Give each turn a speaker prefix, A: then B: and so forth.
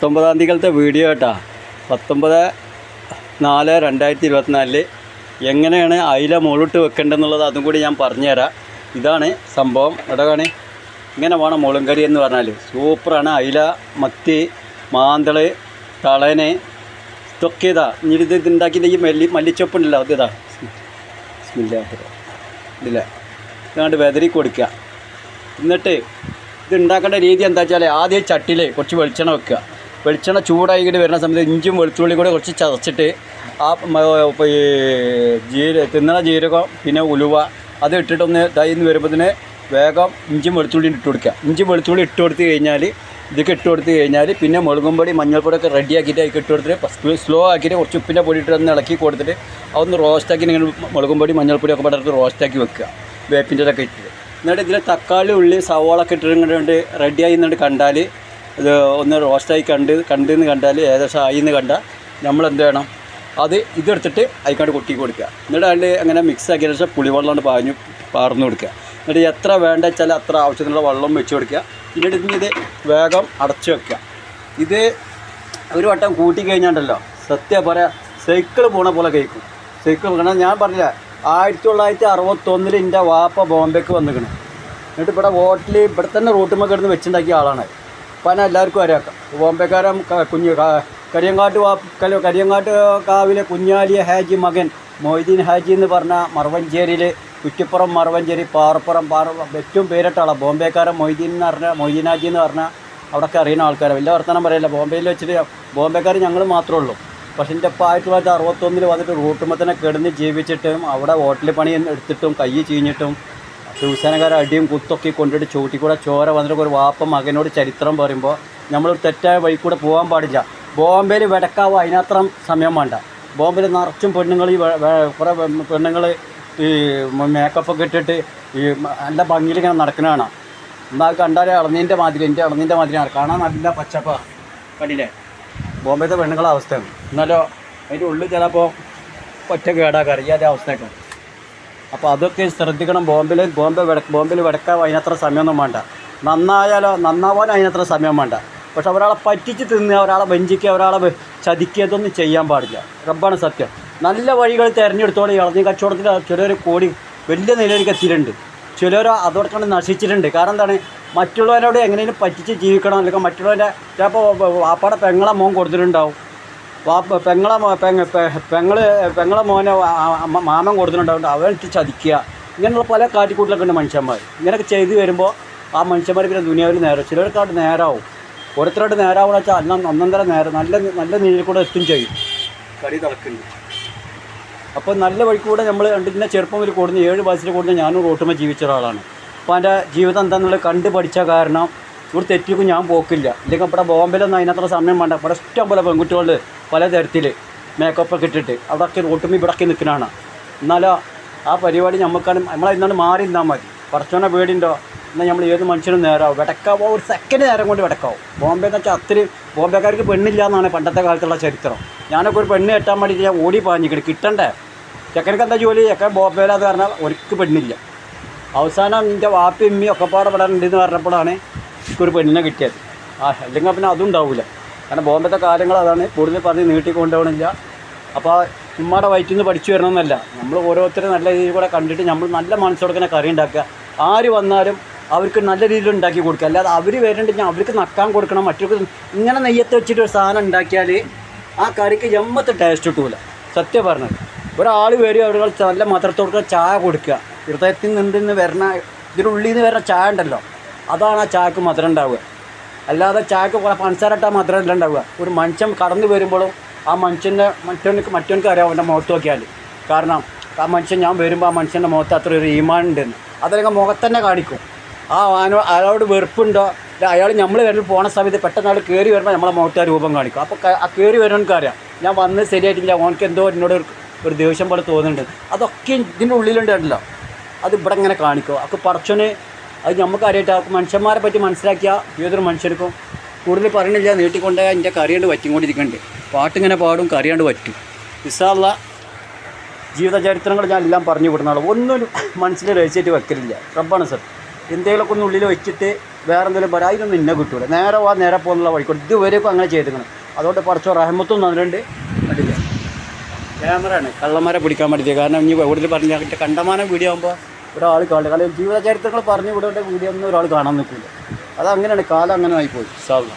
A: പത്തൊമ്പതാം തീയതികളത്തെ വീഡിയോ കേട്ടാ. പത്തൊമ്പത് നാല് രണ്ടായിരത്തി ഇരുപത്തിനാലിൽ എങ്ങനെയാണ് അയില മുകളിട്ട് വെക്കേണ്ടതെന്നുള്ളത് അതും കൂടി ഞാൻ പറഞ്ഞുതരാം. ഇതാണ് സംഭവം. ഇവിടെ കാണി. ഇങ്ങനെ വേണം മുളും കറി എന്ന് പറഞ്ഞാൽ സൂപ്പറാണ്. അയില മത്തി മാന്തൾ തളന് ഇതൊക്കെ ഇതാ. ഇനി ഇത് ഉണ്ടാക്കിയിട്ട് മല്ലി മല്ലിച്ചൊപ്പുണ്ടല്ലോ അത് ഇതാ. ഇല്ല. ഇതാണ്ട് വെതറി കൊടുക്കുക. എന്നിട്ട് ഇത് ഉണ്ടാക്കേണ്ട രീതി എന്താ വെച്ചാൽ ആദ്യം ചട്ടിയിൽ കുറച്ച് വെളിച്ചെണ്ണ വെക്കുക. വെളിച്ചെണ്ണ ചൂടായിട്ട് വരുന്ന സമയത്ത് ഇഞ്ചും വെളുത്തുള്ളി കൂടെ കുറച്ച് ചതച്ചിട്ട് ആ ഈ ജീര തിന്നണ ജീരകം പിന്നെ ഉലുവ അത് ഇട്ടിട്ടൊന്ന് ഇതായിന്ന് വരുമ്പോഴത്തേന് വേഗം ഇഞ്ചും വെളുത്തുള്ളി ഇട്ട് കൊടുക്കുക. ഇഞ്ചും വെളുത്തുള്ളി ഇട്ട് കൊടുത്ത് കഴിഞ്ഞാൽ ഇതൊക്കെ ഇട്ട് കൊടുത്ത് കഴിഞ്ഞാൽ പിന്നെ മുളകും പൊടി മഞ്ഞൾപ്പൊടിയൊക്കെ റെഡി ആക്കിയിട്ട് അതിൽ ഇട്ട് കൊടുത്തിട്ട് സ്ലോ ആക്കിയിട്ട് കുറച്ച് ഉപ്പിന്റെ പൊടി ഇട്ട് ഒന്ന് ഇളക്കി കൊടുത്തിട്ട് അതൊന്ന് റോസ്റ്റാക്കി നിങ്ങൾ മുളകും പൊടി മഞ്ഞൾപ്പൊടി ഒക്കെ പടർത്ത് റോസ്റ്റാക്കി വെക്കുക. വേപ്പിന്റെ ഒക്കെ ഇട്ടിട്ട്. എന്നിട്ട് ഇതിൽ തക്കാളി ഉള്ളി സവോളൊക്കെ ഒക്കെ ഇട്ടിട്ട് റെഡിയായി എന്നിട്ട് കണ്ടാൽ ഇത് ഒന്ന് റോസ്റ്റായി കണ്ട് കണ്ടെന്ന് കണ്ടാൽ ഏകദേശം ആയി എന്ന് കണ്ടാൽ നമ്മൾ എന്ത് വേണം അത് ഇതെടുത്തിട്ട് അതിക്കാണ്ട് കൊട്ടി കൊടുക്കുക. എന്നിട്ട് അതിൽ അങ്ങനെ മിക്സ് ആക്കിയ ശേഷം പുളിവെള്ളം കൊണ്ട് പാഞ്ഞു പാർന്നു കൊടുക്കുക. എന്നിട്ട് എത്ര വേണ്ട വെച്ചാൽ അത്ര ആവശ്യത്തിനുള്ള വെള്ളം വെച്ച് കൊടുക്കുക. എന്നിട്ട് ഇത് വേഗം അടച്ച് വെക്കുക. ഇത് ഒരു വട്ടം കൂട്ടി കഴിഞ്ഞാണ്ടല്ലോ സത്യം പറയാം സൈക്കിൾ പോണ പോലെ കഴിക്കും സൈക്കിൾ കാരണം ഞാൻ പറഞ്ഞില്ല ആയിരത്തി തൊള്ളായിരത്തി അറുപത്തൊന്നിൽ എന്റെ വാപ്പ ബോംബെക്ക് വന്നിരിക്കണം എന്നിട്ട് ഇവിടെ ഹോട്ടലിൽ ഇവിടെ തന്നെ റൂട്ടുമ്മ കിടന്ന് വെച്ചുണ്ടാക്കിയ ആളാണ്. ഞാൻ എല്ലാവർക്കും അറിയാം. ബോംബെക്കാരൻ കുഞ്ഞ് കരിയങ്കാട്ട് വാ കരിയങ്കാട്ട് കാവിലെ കുഞ്ഞാലിയ ഹാജി മകൻ മൊയ്തീൻ ഹാജി എന്ന് പറഞ്ഞ മറവഞ്ചേരിയിൽ കുറ്റിപ്പുറം മറവഞ്ചേരി പാറപ്പുറം പാറ ഏറ്റവും പേരിട്ട ആളാണ് ബോംബെക്കാരൻ മൊയ്തീൻ എന്ന് പറഞ്ഞ മൊയ്തീൻ ഹാജി എന്ന് പറഞ്ഞാൽ അവിടെയൊക്കെ അറിയുന്ന ആൾക്കാരാണ് വലിയ വർത്തമാനം പറയില്ല. ബോംബെയിൽ വെച്ചിട്ട് ബോംബെക്കാർ ഞങ്ങൾ മാത്രമേ ഉള്ളൂ. പക്ഷേ എന്റെ ഇപ്പോൾ ആയിരത്തി തൊള്ളായിരത്തി അറുപത്തൊന്നിൽ വന്നിട്ട് റൂട്ടുമ്പോൾ തന്നെ കിടന്ന് ജീവിച്ചിട്ടും അവിടെ ഹോട്ടൽ പണി എടുത്തിട്ടും കൈ ചീഞ്ഞിട്ടും ദിവസേനക്കാരെ അടിയും കുത്തൊക്കെ കൊണ്ടിട്ട് ചൂട്ടി കൂടെ ചോര വന്നിട്ട് ഒരു വാപ്പ മകനോട് ചരിത്രം പറയുമ്പോൾ നമ്മൾ തെറ്റായ വഴി കൂടെ പോകാൻ പാടില്ല. ബോംബെയിൽ വെടക്കാവോ അതിനത്രം സമയം വേണ്ട. ബോംബെയിൽ നിറച്ചും പെണ്ണുങ്ങൾ ഈ കുറേ പെണ്ണുങ്ങൾ ഈ മേക്കപ്പൊക്കെ ഇട്ടിട്ട് ഈ നല്ല ഭംഗിയിൽ ഇങ്ങനെ നടക്കണതാണ് എന്നാൽ കണ്ടാലേ ഇളനീന്റെ മാതിരി എന്റെ ഇളനീന്റെ മാതിരിയാണ് കാണാൻ നല്ല പച്ചപ്പ. കണ്ടില്ലേ? ബോംബെത്തെ പെണ്ണുങ്ങളെ അവസ്ഥയാണ്. എന്നാലോ അതിന്റെ ഉള്ളിൽ ചിലപ്പോൾ ഒറ്റ കേടാക്കാൻ അറിയാതെ അവസ്ഥയൊക്കെ. അപ്പോൾ അതൊക്കെ ശ്രദ്ധിക്കണം. ബോംബെയിൽ ബോംബെ വെട ബോംബെയിൽ വെടക്കാൻ അതിനത്ര സമയമൊന്നും വേണ്ട. നന്നായാലോ നന്നാവാൻ അതിനത്ര സമയം വേണ്ട. പക്ഷെ ഒരാളെ പറ്റിച്ച് തിന്ന് ഒരാളെ വഞ്ചിക്കുക ഒരാളെ ചതിക്കുക ഇതൊന്നും ചെയ്യാൻ പാടില്ല. റബ്ബാണ് സത്യം. നല്ല വഴികൾ തിരഞ്ഞെടുത്തോളം. ഇളഞ്ഞ കച്ചവടത്തിൽ ചിലർ കോടി വലിയ നിലയിലേക്ക് എത്തിയിട്ടുണ്ട്. ചിലർ അതോടൊക്കെ നശിച്ചിട്ടുണ്ട്. കാരണം എന്താണ്? മറ്റുള്ളവരോട് എങ്ങനെയും പറ്റിച്ച് ജീവിക്കണം. അല്ലെങ്കിൽ മറ്റുള്ളവരെ ചിലപ്പോൾ വാപ്പാടെ പെങ്ങളെ മോൻ കൊടുത്തിട്ടുണ്ടാവും. വാപ്പ പെങ്ങളെ പെങ്ങ പെങ്ങൾ പെങ്ങളെ മോനെ മാമൻ കൊടുത്തിട്ടുണ്ടാവും അവൻ ചതിക്കുക. ഇങ്ങനെയുള്ള പല കാട്ടിക്കൂട്ടിലൊക്കെ ഉണ്ട് മനുഷ്യന്മാർ ഇങ്ങനെയൊക്കെ ചെയ്തു വരുമ്പോൾ ആ മനുഷ്യന്മാർ പിന്നെ ദുനിയാവിൽ നേരം ചിലർക്കാട്ട് നേരാവും. ഓരോരുത്തരോട് നേരാവുന്ന വെച്ചാൽ അന്ന ഒന്നൊന്നര നേരം നല്ല നല്ല നീരിൽ കൂടെ എത്തും ചെയ്യും. കടി തിളക്കുന്നു അപ്പോൾ നല്ല വഴി കൂടെ നമ്മൾ കണ്ടിരുന്ന ചെറുപ്പം ഒരു കൂടുന്ന ഏഴ് വയസ്സിൽ കൂടുന്ന ഞാനും റോട്ടുമ്പോൾ ജീവിച്ച ഒരാളാണ്. അപ്പോൾ എന്റെ ജീവിതം എന്താണെന്നുള്ളത് കണ്ട് പഠിച്ച കാരണം ഇവിടെ തെറ്റിക്കും ഞാൻ പോക്കില്ല. ഇല്ലെങ്കിൽ ഇവിടെ ബോംബെയിലൊന്നും അതിനത്ര സമയം വേണ്ട. ഇവിടെ ഇഷ്ടം പോലെ പെൺകുട്ടികളുടെ പല തരത്തിൽ മേക്കപ്പൊക്കെ ഇട്ടിട്ട്. അവിടെയൊക്കെ റോട്ടുമ്പോൾ ഇവിടെയൊക്കെ നിൽക്കുന്നതാണ് എന്നാലോ ആ പരിപാടി നമുക്കാണ് നമ്മളതിന്നാണ് മാറി നിന്നാൽ മതി. പറച്ചോനെ പേടിയുണ്ടോ എന്നാൽ നമ്മൾ ഏത് മനുഷ്യനും നേരാവും. വിടക്കാവോ? ഒരു സെക്കൻഡ് നേരം കൊണ്ട് വിടക്കാവും? ബോംബെ എന്ന് വെച്ചാൽ അത്രയും ബോംബെക്കാർക്ക് പെണ്ണില്ല എന്നാണ് പണ്ടത്തെ കാലത്തുള്ള ചരിത്രം. ഞാനൊക്കെ ഒരു പെണ്ണ് കെട്ടാൻ വേണ്ടിയിട്ട് ഞാൻ ഓടി പാഞ്ഞിക്കണ് കിട്ടണ്ടേ? ചെക്കനക്ക് എന്താ ജോലി? ചെക്കൻ ബോംബെയിലാന്ന് പറഞ്ഞാൽ ഒരിക്കൽ പെണ്ണില്ല. അവസാനം എന്റെ വാപ്പി ഇമ്മി ഒക്കെ പെടാനുണ്ടെന്ന് പറഞ്ഞപ്പോഴാണ് എനിക്കൊരു പെണ്ണിനെ കിട്ടിയത്. ആ അല്ലെങ്കിൽ പിന്നെ അതും ഉണ്ടാവില്ല കാരണം ബോംബത്തെ കാര്യങ്ങൾ അതാണ്. കൂടുതൽ പറഞ്ഞ് നീട്ടിക്കൊണ്ടുപോകണില്ല. അപ്പോൾ ഉമ്മയുടെ വയറ്റിൽ നിന്ന് പഠിച്ചു വരണമെന്നല്ല. നമ്മൾ ഓരോരുത്തരും നല്ല രീതിയിൽ കൂടെ കണ്ടിട്ട് നമ്മൾ നല്ല മനസ്സോടെ കറി ഉണ്ടാക്കുക. ആര് വന്നാലും അവർക്ക് നല്ല രീതിയിൽ ഉണ്ടാക്കി കൊടുക്കുക. അല്ലാതെ അവർ ഞാൻ അവർക്ക് നക്കാൻ കൊടുക്കണം മറ്റൊരു ഇങ്ങനെ നെയ്യത്ത് വെച്ചിട്ട് ഒരു സാധനം ഉണ്ടാക്കിയാൽ ആ കറിക്ക് എമ്മത്തെ ടേസ്റ്റ് കിട്ടൂല. സത്യം പറഞ്ഞത്. ഒരാൾ വരും അവർ നല്ല മധുരത്തോടെ ചായ കൊടുക്കുക. ഹൃദയത്തിൽ നിന്ന് വരണ ഇതിനുള്ളിൽ നിന്ന് വരുന്ന ചായ ഉണ്ടല്ലോ. അതാണ് ആ ചായക്ക് മധുരം ഉണ്ടാവുക. അല്ലാതെ ചായക്ക് പഞ്ചസാര ഇട്ടാൽ മധുരം ഉണ്ടാവുക ഒരു മനുഷ്യൻ കടന്നു വരുമ്പോഴും ആ മനുഷ്യന്റെ മറ്റവനക്ക് മറ്റവനക്ക് അറിയാം അവന്റെ മുഖത്ത് നോക്കിയാൽ കാരണം ആ മനുഷ്യൻ ഞാൻ വരുമ്പോൾ ആ മനുഷ്യന്റെ മുഖത്ത് അത്ര ഒരു ഈമാൻ ഉണ്ടെന്ന്. അതല്ലെങ്കിൽ മുഖത്തന്നെ കാണിക്കും. ആ അയാളോട് വെറുപ്പുണ്ടോ? അയാൾ നമ്മൾ വരൽ പോണ സമയത്ത് പെട്ടെന്ന് അയാൾ കയറി വരുമ്പോൾ നമ്മളെ മുഖത്ത് ആ രൂപം കാണിക്കും. അപ്പോൾ ആ കയറി വരുന്നവർക്ക് അറിയാം. ഞാൻ വന്ന് ശരിയായിട്ടില്ല. ഓനക്ക് എന്തോ എന്നോട് ഒരു- ദേഷ്യം പോലെ തോന്നുന്നുണ്ട്. അതൊക്കെ ഇതിന്റെ ഉള്ളിലുണ്ടല്ലോ അത് ഇവിടെ ഇങ്ങനെ കാണിക്കും. അപ്പോൾ പടച്ചോന് അത് നമുക്ക് അറിയായിട്ട് മനുഷ്യന്മാരെ പറ്റി മനസ്സിലാക്കിയ ഏതൊരു മനുഷ്യർക്കും കൂടുതൽ പറയണില്ല നീട്ടിക്കൊണ്ട് എന്റെ കറിയാണ്ട് വറ്റിക്കൊണ്ടിരിക്കുന്നുണ്ട് പാട്ടിങ്ങനെ പാടും കറിയാണ്ട് വറ്റും. ജീവിത ജീവിതചരിത്രങ്ങൾ ഞാൻ എല്ലാം പറഞ്ഞു വിടുന്നതാണ്. ഒന്നും മനസ്സിൽ രഹസ്യമായിട്ട് വെക്കലില്ല. റബ്ബാണ് സർ എന്തെങ്കിലുമൊക്കെ ഒന്ന് ഉള്ളിൽ വെച്ചിട്ട് വേറെ എന്തെങ്കിലും പറയാം. അതിനൊന്നും ഇന്നെ കിട്ടൂല. നേരെ വാ നേരെ പോകുന്നുള്ള വഴിക്കൂടെ ഇതുവരെയൊക്കെ അങ്ങനെ ചെയ്തിരിക്കണം. അതുകൊണ്ട് കുറച്ച് റഹമത്തും തന്നിട്ടുണ്ട് കണ്ടില്ല. ആണ് കള്ളന്മാരെ പിടിക്കാൻ വേണ്ടിയിട്ട്. കാരണം ഇനി എവിടെ പറഞ്ഞ കണ്ടമാനം വീഡിയോ ആകുമ്പോൾ ഒരാൾ കാണില്ല കാരണം ജീവിത ചരിത്രങ്ങൾ പറഞ്ഞു വിടേണ്ട വീഡിയോ ഒന്നും ഒരാൾ കാണാൻ നിൽക്കില്ല. അതങ്ങനെയാണ് കാലം അങ്ങനെ ആയിപ്പോയി സാധാരണ